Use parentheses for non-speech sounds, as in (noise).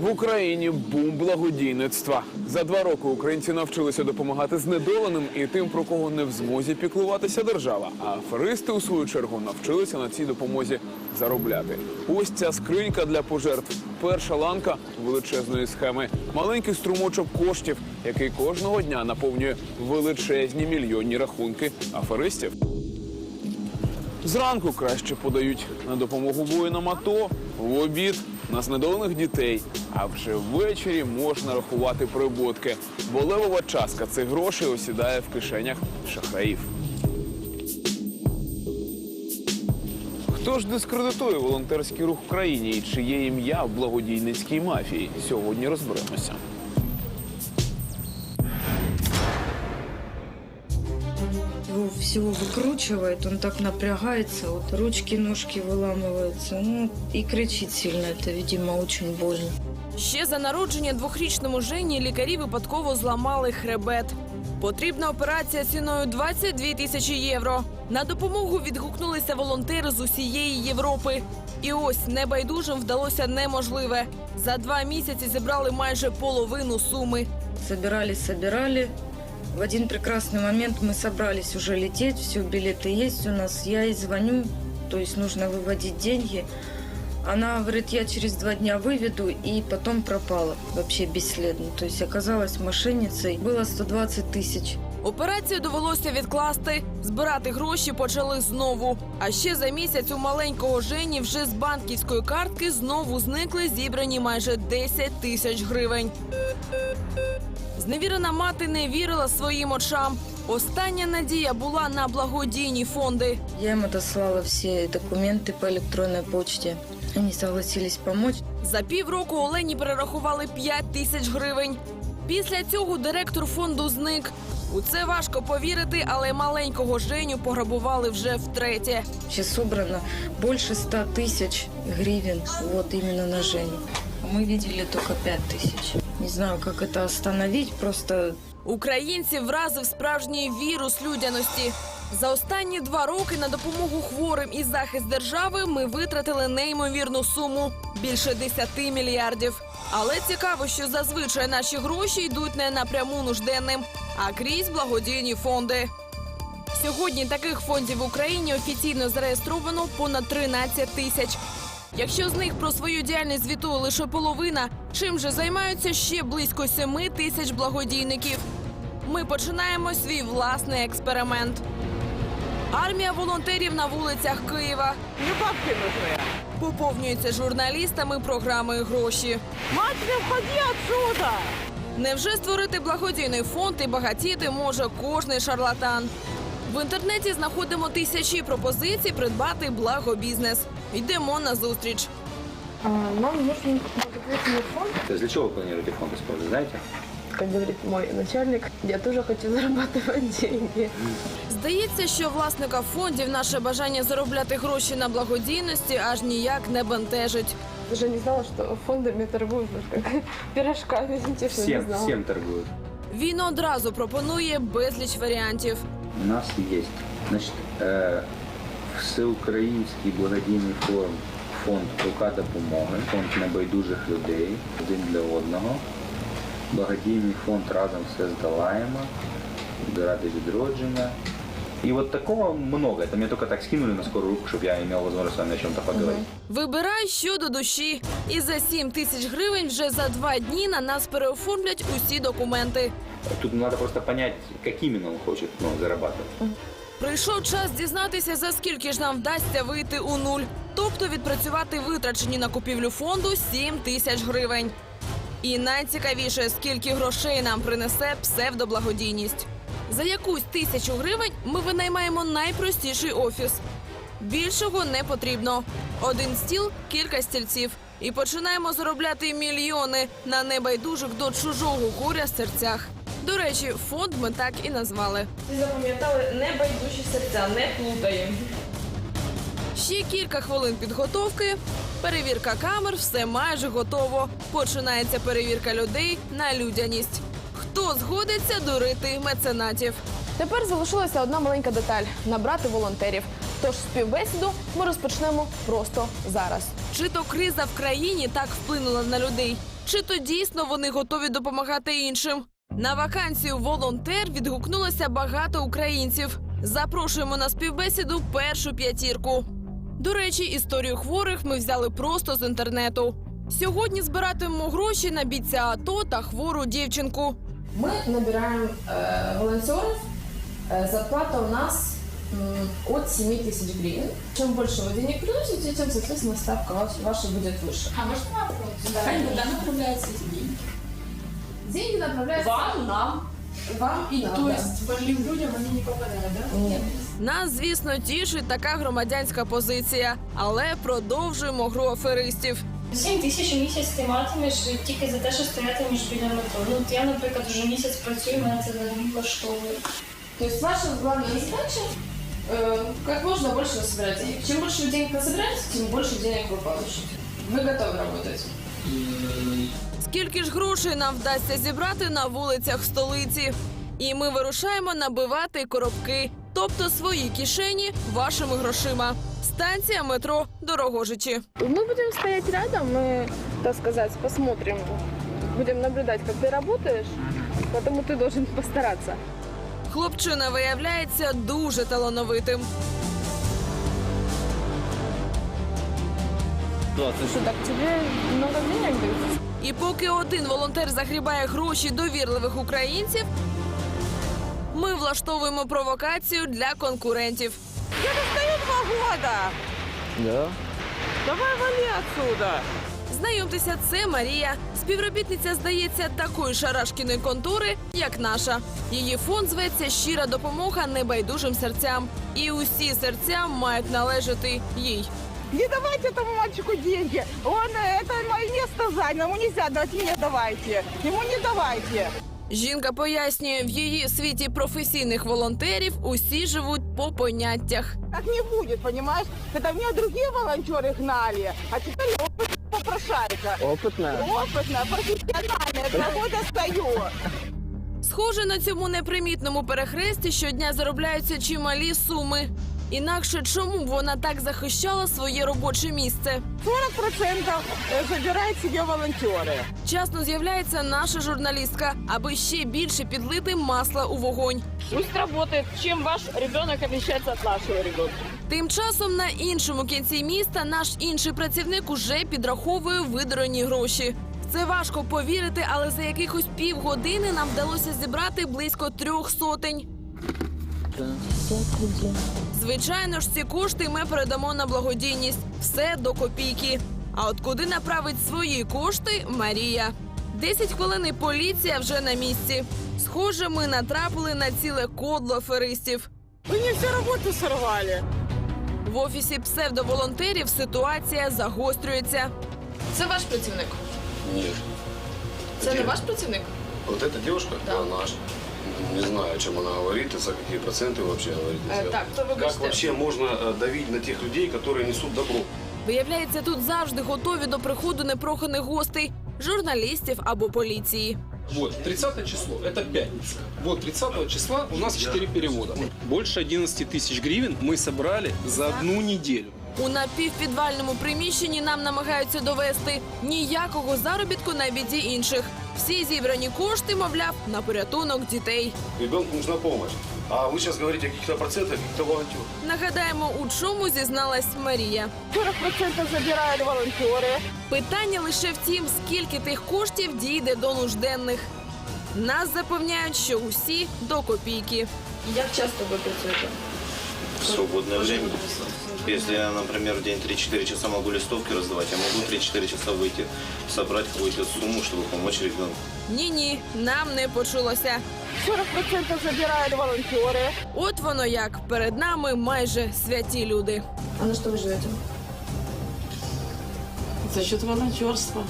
В Україні бум благодійництва. За два роки українці навчилися допомагати знедоленим і тим, про кого не в змозі піклуватися держава. А аферисти, у свою чергу, навчилися на цій допомозі заробляти. Ось ця скринька для пожертв. Перша ланка величезної схеми. Маленький струмочок коштів, який кожного дня наповнює величезні мільйонні рахунки аферистів. Зранку краще подають на допомогу воїнам АТО, в обід на знедолених дітей. А вже ввечері можна рахувати прибутки, бо левова частка цих грошей осідає в кишенях шахраїв. Хто ж дискредитує волонтерський рух в країні і чиє ім'я в благодійницькій мафії? Сьогодні розберемося. всего выкручивает, он так напрягается, вот ручки, ножки выламываются, ну и кричит сильно, это, видимо, очень больно. Ще за народження двохрічному Жені лікарі випадково зламали хребет. Потрібна операція ціною 22 тисячі євро. На допомогу відгукнулися волонтери з усієї Європи. І ось небайдужим вдалося неможливе. За два місяці зібрали майже половину суми. Собирали, собирали. В один прекрасный момент мы собрались уже лететь, все, билеты есть у нас. Я ей звоню, то есть нужно выводить деньги. Она говорит, я через два дня выведу, и потом пропала вообще бесследно. То есть оказалась мошенницей. Было 120 тысяч. Операцію довелося відкласти. Збирати гроші почали знову. А ще за місяць у маленького Жені вже з банківської картки знову зникли зібрані майже 10 тисяч гривень. Зневірена мати не вірила своїм очам. Остання надія була на благодійні фонди. Я им отослала все документы по электронной почте. Они согласились помочь. За півроку Олені перерахували 5 тисяч гривень. Після цього директор фонду зник. У це важко повірити, але маленького Женю пограбували вже втретє. Сейчас собрано больше 100 тысяч гривен вот именно на Женю. А Мы видели только 5 тысяч. Не знаю, как это остановить, просто Українців вразив справжній вірус людяності. За останні два роки на допомогу хворим і захист держави ми витратили неймовірну суму більше 10 мільярдів. Але цікаво, що зазвичай наші гроші йдуть не напряму нужденним, а крізь благодійні фонди. Сьогодні таких фондів в Україні офіційно зареєстровано понад 13 тисяч. Якщо з них про свою діяльність звітує лише половина, чим же займаються ще близько 7 тисяч благодійників. Ми починаємо свій власний експеримент. Армія волонтерів на вулицях Києва Мне бабки нужны. поповнюється журналістами програмою гроші. Мать, выходи отсюда! Невже створити благодійний фонд і багатіти може кожний шарлатан? В інтернеті знаходимо тисячі пропозицій придбати благобізнес. Йдемо на зустріч. А, Нам нужен благотворительный фонд, То есть для чего вы планируете фонд использовать, знаете? Как говорит мой начальник. Я тоже хочу зарабатывать (laughs) деньги. Здається, що власника фондів наше бажання заробляти гроші на благодійності аж ніяк не бентежить. Даже не знала, что фондами торгуют вот (laughs) как пирожками, честно, не Всем, знала. всем торгуют. Він одразу пропонує безліч варіантів. У нас есть, значит, э, всеукраїнський благодійний форум, фонд Рука допомоги, фонд небайдужих людей один для одного, благодійний фонд разом все здолаємо, ради відродження. И вот такого много. Это мне только так скинули на скорую руку, чтобы я имел возможность с вами о чем-то поговорить. Вибирай, що до душі. І за 7 тисяч гривень вже за два дні на нас переоформлять усі документи. Тут надо просто понять, как именно он хочет ну, зарабатывать. Прийшов час дізнатися, за скільки ж нам вдасться вийти у нуль, тобто відпрацювати витрачені на купівлю фонду 7 тисяч гривень. І найцікавіше, скільки грошей нам принесе псевдоблагодійність. За якусь тисячу гривень ми винаймаємо найпростіший офіс. Більшого не потрібно. Один стіл, кілька стільців. І починаємо заробляти мільйони на небайдужих до чужого горя серцях. До речі, фонд ми так і назвали. Запам'ятали небайдужі серця, не плутаємо. Ще кілька хвилин підготовки. Перевірка камер, все майже готово. Починається перевірка людей на людяність. Хто згодиться дурити меценатів? Тепер залишилася одна маленька деталь набрати волонтерів. Тож співбесіду ми розпочнемо просто зараз. Чи то криза в країні так вплинула на людей? Чи то дійсно вони готові допомагати іншим? На вакансію волонтер відгукнулося багато українців. Запрошуємо на співбесіду першу п'ятірку. До речі, історію хворих ми взяли просто з інтернету. Сьогодні збиратимемо гроші на бійця АТО та хвору дівчинку. Мы набираем э, волонтеров. Э, зарплата у нас м, от 7 тысяч гривен. Чем больше вы денег приносите, тем, соответственно, ставка ваш- ваша будет выше. А можно вопрос? Да. Куда направляются эти деньги? Деньги направляются Вам, нам. вам и нам. То да. есть больным людям они не попадают, да? Нет. Нас, звісно, тішить така громадянська позиція, але продовжуємо гру аферистів. 7 тисяч у місяць ти матимеш тільки за те, що стоятимеш біля метро. Ну, от я, наприклад, вже місяць працюю, мене це взагалі влаштовує. То есть ваша главная задача э, как можно больше насобирать денег. Чем больше вы денег насобираете, тем больше денег вы получите. Вы готовы работать? Скільки ж грошей нам вдасться зібрати на вулицях столиці? І ми вирушаємо набивати коробки, тобто свої кишені вашими грошима. Станція метро Дорогожичі. Мы будем стоять рядом и, так сказать, посмотрим. Будем наблюдать, как ты работаешь, поэтому ты должен постараться. Хлопчина виявляється дуже талановитим. Что, так тебе много денег дают? І поки один волонтер загрібає гроші довірливих українців, ми влаштовуємо провокацію для конкурентів. Стою два года. Да. Давай вали отсюда. Знайомтеся, це Марія. Співробітниця здається такої шарашкіної контори, як наша. Її фонд зветься Щира допомога небайдужим серцям. І усі серця мають належати їй. Не давайте этому мальчику деньги. Он, э, это мое место занял. Ему нельзя давать, мне давайте. Ему не давайте. Жінка пояснює, в її світі професійних волонтерів усі живуть по поняттях. Так не будет, понимаешь? Это меня другие волонтеры гнали, а теперь опытная попрошайка. Опитна. Опытная, профессиональная, два года стою. Схоже, на цьому непримітному перехресті щодня заробляються чималі суми. Інакше чому б вона так захищала своє робоче місце? 40% забирают себе волонтеры. Вчасно з'являється наша журналістка, аби ще більше підлити масла у вогонь. Пусть работает, чем ваш ребенок отличается от нашего ребенка. Тим часом на іншому кінці міста наш інший працівник уже підраховує видрані гроші. Це важко повірити, але за якихось півгодини нам вдалося зібрати близько трьох сотень. Звичайно ж, ці кошти ми передамо на благодійність. Все до копійки. А от куди направить свої кошти Марія? Десять хвилин і поліція вже на місці. Схоже, ми натрапили на ціле кодло аферистів. Мне всю работу сорвали. В офісі псевдоволонтерів ситуація загострюється. Це ваш працівник? Нет. Це не ваш працівник? Вот эта девушка, Да. наша Не знаю, о чем она говорит, и за какие проценты вообще говорит. Е, так, то Как вибачте. вообще можно э, давить на тех людей, которые несут добро? Виявляється, тут завжди готові до приходу непроханих гостей, журналістів або поліції. Вот, 30 число, это пятница. Вот, 30 числа у нас 4 перевода. Больше 11 тысяч гривен мы собрали за одну неделю. У напівпідвальному приміщенні нам намагаються довести ніякого заробітку на біді інших. Всі зібрані кошти, мовляв, на порятунок дітей. Ребенку нужна помощь. А вы сейчас говорите о каких-то процентах, каких-то волонтеров. Нагадаємо, у чому зізналась Марія. 40% забирают волонтеры. Питання лише в тім, скільки тих коштів дійде до нужденних. Нас запевняють, що усі до копійки. Як часто ви працюєте? в свободное время. Если я, например, в день 3-4 часа могу листовки раздавать, я могу 3-4 часа выйти, собрать какую-то сумму, чтобы помочь ребенку. Ні, ні, нам не почулося. 40% забирают волонтеры. От воно як перед нами майже святі люди. А на що ви живете? За счет волонтерства.